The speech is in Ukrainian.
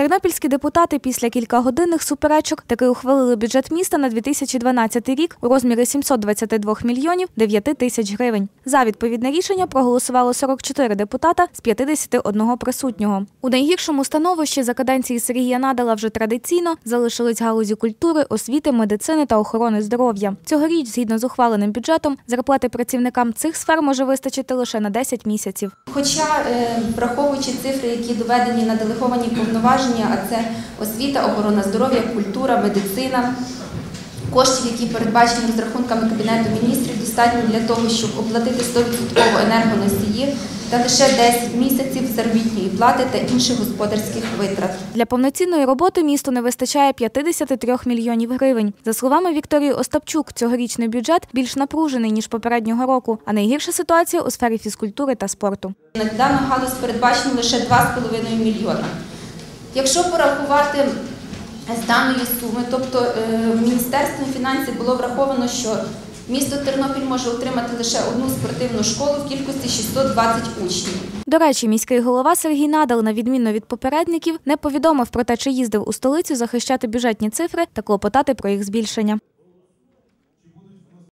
Тернопільські депутати після кількагодинних суперечок таки ухвалили бюджет міста на 2012 рік у розмірі 722 мільйонів 9 тисяч гривень. За відповідне рішення проголосувало 44 депутата з 51 присутнього. У найгіршому становищі за каденції Сергія Надала вже традиційно залишились галузі культури, освіти, медицини та охорони здоров'я. Цьогоріч, згідно з ухваленим бюджетом, зарплати працівникам цих сфер може вистачити лише на 10 місяців. Хоча, е, враховуючи цифри, які доведені на делеговані повноваження, а це освіта, охорона здоров'я, культура, медицина, коштів, які передбачені розрахунками Кабінету міністрів, достатньо для того, щоб оплатити 100% енергоносії та лише 10 місяців заробітної плати та інших господарських витрат. Для повноцінної роботи місту не вистачає 53 мільйонів гривень. За словами Вікторії Остапчук, цьогорічний бюджет більш напружений ніж попереднього року, а найгірша ситуація у сфері фізкультури та спорту. На дану галузь передбачено лише 2,5 мільйона. Якщо порахувати з даної суми, тобто е, Міністерством фінансів було враховано, що місто Тернопіль може отримати лише одну спортивну школу в кількості 620 учнів. До речі, міський голова Сергій Надал, на відміну від попередників, не повідомив про те, чи їздив у столицю захищати бюджетні цифри та клопотати про їх збільшення.